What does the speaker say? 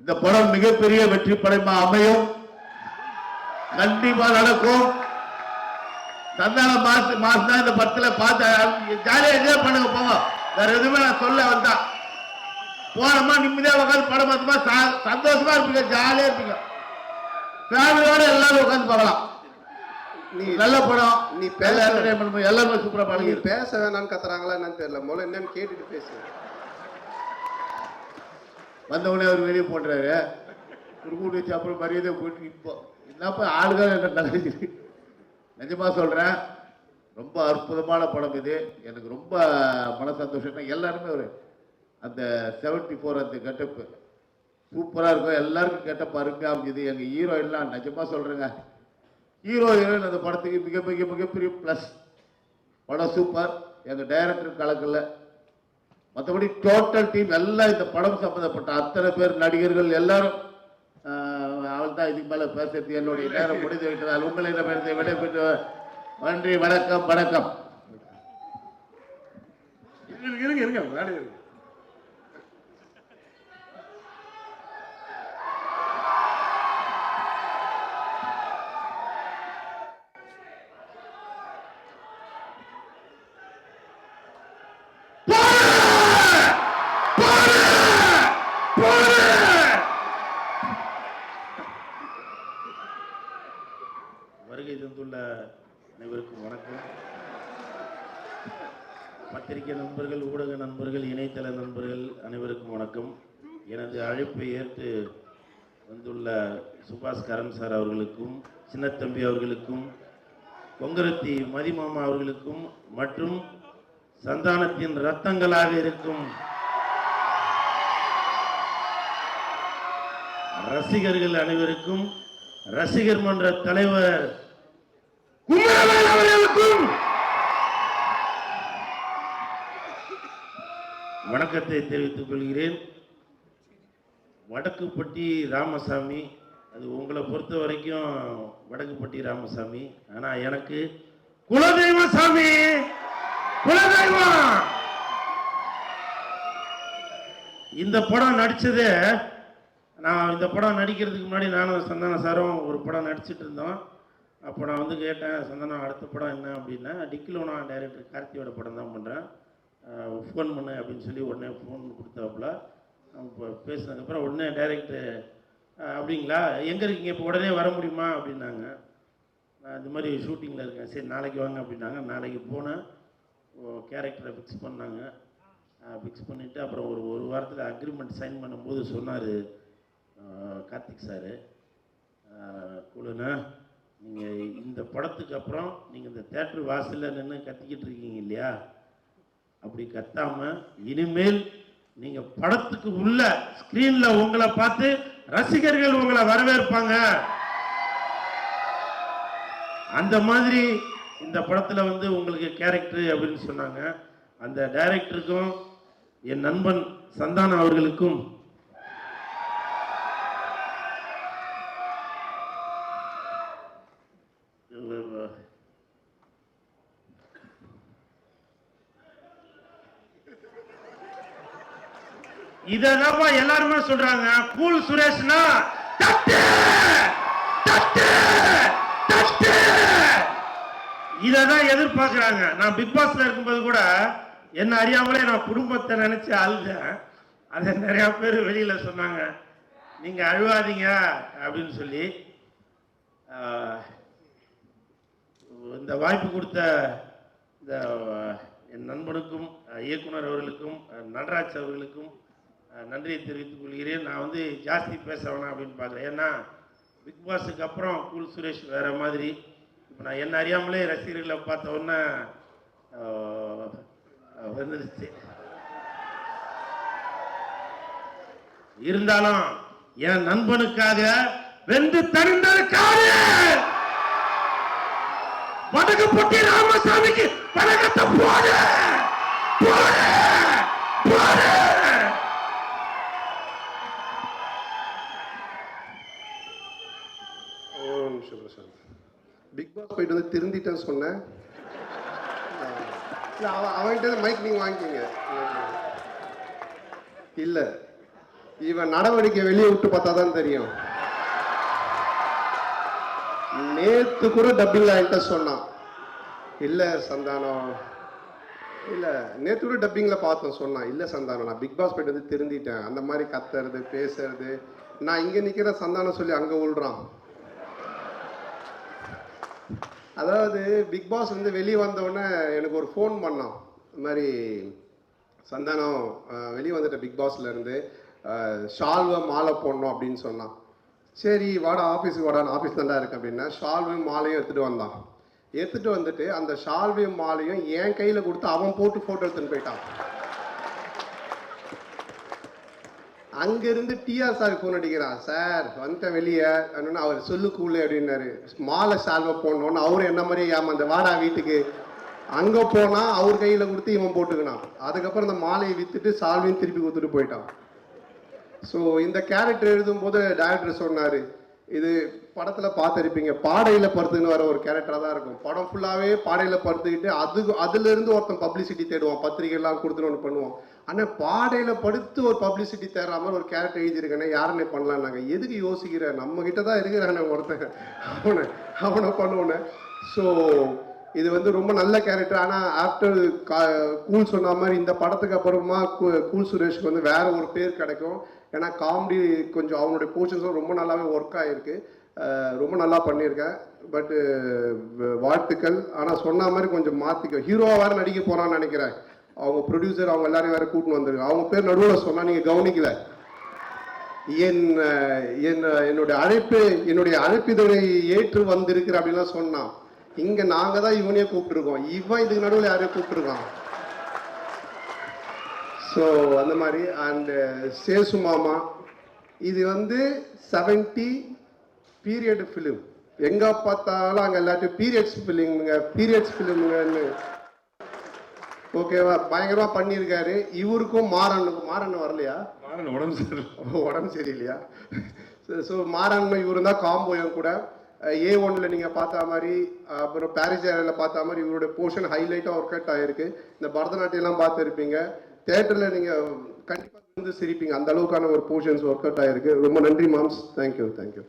இந்த படம் மிகப்பெரிய வெற்றி படமா அமையும். கண்டிப்பா நடக்கும். சந்தான மாசு மாசம் தான் இந்த படத்துல பார்த்து ஜாலியா என்ஜாய் பண்ணுங்க போங்க. வேற எதுவுமே நான் சொல்ல வந்தா. போனோமா நிம்மதியா உட்காந்து படம் பார்த்தோமா சந்தோஷமா இருப்பீங்க ஜாலியா இருப்பீங்க. ஃபேமிலியோட எல்லாரும் உட்காந்து பார்க்கலாம். நீ நல்ல படம். நீ பேச. எல்லாருமே சூப்பரா நீ பழகி பேச வேணாம்னு கத்துறாங்களா என்னன்னு தெரியல. முதல்ல என்னன்னு கேட்டுட்டு பேசு. வந்தவொடனே அவர் வெளியே போட்டுறாரு. கூட்டு வச்சு அப்புறம் மரியாதை போயிட்டு இப்போ என்னப்பா ஆளுகள் என்ன நல்லது நிஜமாக சொல்கிறேன் ரொம்ப அற்புதமான படம் இது. எனக்கு ரொம்ப மன சந்தோஷம் எல்லாருமே ஒரு அந்த 74 ஃபோர் அந்த கெட்டப்பு சூப்பராக இருக்கும். எல்லாருக்கும் கெட்டப் அருமையாக அமைஞ்சுது. எங்கள் ஹீரோயின்லாம் நிஜமாக சொல்கிறேங்க ஹீரோ ஹீரோயின் அந்த படத்துக்கு மிக மிக மிகப்பெரிய ப்ளஸ் படம் சூப்பர் எங்கள் டைரக்டர் கலக்கல. மற்றபடி டோட்டல் டீம் எல்லாம் இந்த படம் சம்பந்தப்பட்ட அத்தனை பேர் நடிகர்கள் எல்லாரும் அவள் தான் இதுக்கு மேலே பேசுறது. என்னுடைய நேரம் முடிந்து விட்டதால் உங்களை இடமிருந்து விடைபெற்று நன்றி வணக்கம் வணக்கம். இருங்க இருங்க இருங்க விளையாடி இருங்க வருகை தந்துள்ள அனைவருக்கும் வணக்கம் பத்திரிகை நண்பர்கள் ஊடக நண்பர்கள் இணையதள நண்பர்கள் அனைவருக்கும் வணக்கம். எனது அழைப்பை ஏற்று வந்துள்ள சுபாஷ் கரண் சார் அவர்களுக்கும் சின்னத்தம்பி அவர்களுக்கும் கொங்கரத்தி மதிமாமா அவர்களுக்கும் மற்றும் சந்தானத்தின் ரத்தங்களாக இருக்கும் ரசிகர்கள் அனைவருக்கும் ரசிகர் மன்ற தலைவர் குமரவேல் அவர்களுக்கும் வணக்கத்தை தெரிவித்துக் கொள்கிறேன். வடக்குப்பட்டி ராமசாமி அது உங்களை பொறுத்த வரைக்கும் வடக்குப்பட்டி ராமசாமி. ஆனா எனக்கு குலதெய்வ சாமி! குலதெய்வம்! இந்த படம் நடிச்சது நான் இந்த படம் நடிக்கிறதுக்கு முன்னாடி நானும் சந்தான சாரும் ஒரு படம் நடிச்சிட்டு இருந்தோம். அப்போ நான் வந்து கேட்டேன் சந்தானம் அடுத்த படம் என்ன அப்படின்னா டிக்கிலோனா டைரக்டர் கார்த்தியோட படம் தான் பண்ணுறேன் ஃபோன் பண்ணு அப்படின்னு சொல்லி உடனே ஃபோன் கொடுத்தாப்புல. இப்போ பேசினதுக்கப்புறம் உடனே டைரக்டு அப்படிங்களா? எங்கே இருக்கீங்க? இப்போ உடனே வர முடியுமா? அப்படின்னாங்க. நான் இந்த மாதிரி ஷூட்டிங்கில் இருக்கேன். சரி நாளைக்கு வாங்க அப்படின்னாங்க. நாளைக்கு போனேன். கேரக்டரை ஃபிக்ஸ் பண்ணாங்க. ஃபிக்ஸ் பண்ணிவிட்டு அப்புறம் ஒரு ஒரு வாரத்தில் அக்ரிமெண்ட் சைன் பண்ணும்போது சொன்னார் கார்த்திக் சார் குழுண்ணா நீங்கள் இந்த படத்துக்கு அப்புறம் நீங்கள் இந்த தேட்ரு வாசலில் நின்று கத்திக்கிட்டு இருக்கீங்க இல்லையா? அப்படி கத்தாம இனிமேல் நீங்கள் படத்துக்கு உள்ள ஸ்க்ரீனில் உங்களை பார்த்து ரசிகர்கள் உங்களை வரவேற்பாங்க. அந்த மாதிரி இந்த படத்தில் வந்து உங்களுக்கு கேரக்டர் அப்படின்னு சொன்னாங்க. அந்த டைரக்டருக்கும் என் நண்பன் சந்தானம் அவர்களுக்கும் இததான்ப்பா எல்லாருமே சொல்றாங்க. கூல் சுரேஷ்னா தட்டு தட்டு தட்டு. இதான் எதிர்பார்க்கிறாங்க. நான் பிக் பாஸ்ல இருக்கும்போது கூட என்ன அறியாமலே நான் குடும்பத்தை நினைச்சு அழுதேன். அதை நிறைய பேர் வெளியில சொன்னாங்க. நீங்க அழுவாதீங்க அப்படின்னு சொல்லி இந்த வாய்ப்பு கொடுத்த இந்த என் நண்பனுக்கும் இயக்குனர் அவர்களுக்கும் நடராஜ் அவர்களுக்கும் நன்றியை தெரிவித்துக் கொள்கிறேன். நான் வந்து ஜாஸ்தி பேச வேணாம் அப்படின்னு பார்க்குறேன் ஏன்னா பிக் பாஸுக்கு அப்புறம் கூல் சுரேஷ் வேறு மாதிரி. இப்போ நான் என்ன அறியாமலே ரசிகர்களை பார்த்த உடனே வந்துருச்சு. இருந்தாலும் என் நண்பனுக்காக வெந்து வடக்கு பொட்டி ராமசாமிக்கு வணக்கத்தை போடு! போடு! பிக் பாஸ் போயிட்டு வந்து திருந்திட்டேன்னு சொன்னேன். இல்லை அவன் அவன்கிட்ட மைக் நீங்க வாங்கிக்கோங்க. இல்லை இவன் நடவடிக்கை வெளியே விட்டு பார்த்தா தான் தெரியும். நேத்து கூட டப்பிங் என்கிட்ட சொன்னான். இல்லை சந்தானம். இல்லை நேத்து கூட டப்பிங்கில் பார்த்தோம் சொன்னான். இல்லை சந்தானம் நான் பிக் பாஸ் போயிட்டு வந்து திருந்திட்டேன். அந்த மாதிரி கத்துறது பேசுறது. நான் இங்கே நிற்கிற சந்தானம் சொல்லி அங்கே உள்றான் அதாவது பிக் பாஸ் வந்து வெளியே வந்த எனக்கு ஒரு ஃபோன் பண்ணான். இந்த மாதிரி சந்தானம் வெளியே வந்துட்ட பிக் பாஸ்லேருந்து ஷால்வை மாலை போடணும் அப்படின்னு சொன்னான். சரி வாடா ஆஃபீஸுக்கு வாடா நான் ஆஃபீஸ் நல்லா இருக்கேன் அப்படின்னா ஷால்வையும் மாலையும் எடுத்துகிட்டு வந்தான். எடுத்துகிட்டு வந்துட்டு அந்த ஷால்வையும் மாலையும் என் கையில் கொடுத்து அவன் போட்டு ஃபோட்டோ எடுத்துன்னு போயிட்டான். அங்கிருந்து டிஆர் சார் ஃபோன் அடிக்கிறான். சார் வந்துட்டேன் வெளியே. அப்படின்னு அவர் சொல்லு கூலு அப்படின்னாரு. மாலை சால்வை போடணும்னு அவரு என்ன மாதிரியே ஏமாந்த வாடா வீட்டுக்கு அங்க போனா அவர் கையில கொடுத்து இவன் போட்டுக்கினான். அதுக்கப்புறம் இந்த மாலையை வித்துட்டு சால்வையும் திருப்பி கொடுத்துட்டு போயிட்டான். ஸோ இந்த கேரக்டர் எழுதும்போது டேரக்டர் சொன்னாரு இது படத்துல பார்த்துருப்பீங்க. பாடையில படுத்துன்னு வர ஒரு கேரக்டரா தான் இருக்கும். படம் ஃபுல்லாவே பாடையில படுத்துக்கிட்டு அது அதுல இருந்து ஒருத்தன் பப்ளிசிட்டி தேடுவான். பத்திரிகைலாம் கொடுத்துன்னு ஒன்று பண்ணுவான். ஆனா பாடையில படுத்து ஒரு பப்ளிசிட்டி தேடுற மாதிரி ஒரு கேரக்டர் எழுதியிருக்கேனே யாருன்னே பண்ணலாம் நாங்க எதுக்கு யோசிக்கிற? நம்ம கிட்ட தான் இருக்கிறானே ஒருத்தன். அவனை அவனை பண்ணுவோன்னு. ஸோ இது வந்து ரொம்ப நல்ல கேரக்டர் ஆனால் ஆஃப்டர் கூல் சொன்ன மாதிரி இந்த படத்துக்கு அப்புறமா கூ- கூல் சுரேஷ்க்கு வந்து வேற ஒரு பேர் கிடைக்கும். ஏன்னா காமெடி கொஞ்சம் அவனுடைய போர்ஷன்ஸும் ரொம்ப நல்லாவே ஒர்க் ஆகிருக்கு ரொம்ப நல்லா பண்ணியிருக்கேன். பட்டு வாழ்த்துக்கள். ஆனால் சொன்ன மாதிரி கொஞ்சம் மாற்றிக்க ஹீரோவாக வேறு நடிக்க போகிறான்னு நினைக்கிறேன். அவங்க ப்ரொடியூசர் அவங்க எல்லாரையும் வேறு கூட்டின்னு வந்திருக்காங்க. அவங்க பேர் நடுவில் சொன்னால் நீங்கள் கவனிக்கல. என் அஹ், என் என்னுடைய அழைப்பு என்னுடைய அழைப்பிதழை ஏற்று வந்திருக்கிற அப்படின்லாம் சொன்னான். இங்க நாங்க தான் இவனையே கூப்பிட்டுருக்கோம். இவன் இதுக்கு நடுவில் யாரையும் கூப்பிட்டுருக்கான். ஸோ அந்த மாதிரி அண்ட் சேசு மாமா இது வந்து செவன்டி பீரியட் ஃபிலிம் எங்க பார்த்தாலும் அங்க எல்லாத்தையும் பீரியட்ஸ் ஃபிலிமுங்க பீரியட்ஸ் ஃபிலிமுங்கன்னு ஓகேவா பயங்கரமா பண்ணியிருக்காரு. இவருக்கும் மாறனுக்கும் மாறன் வரலையா? மாறன் உடம்பு சரியில்லை. உடம்பு சரியில்லையா? ஸோ மாறாண்மை இவரு தான் காம்போ என் கூட. ஏ ஒன்ல நீங்க பார்த்தா மாதிரி அப்புறம் பாரிஸ் ஏரியாவில் பார்த்தா மாதிரி இவருடைய போர்ஷன் ஹைலைட்டா ஒர்க் அவுட் ஆயிருக்கு. இந்த பரதநாட்டியம் எல்லாம் பார்த்துருப்பீங்க. தேட்டர்ல நீங்க கண்டிப்பா வந்து சிரிப்பீங்க. அந்த அளவுக்கான ஒரு போர்ஷன்ஸ் ஒர்க் அவுட் ஆயிருக்கு. ரொம்ப நன்றி மாம்ஸ் தேங்க்யூ தேங்க்யூ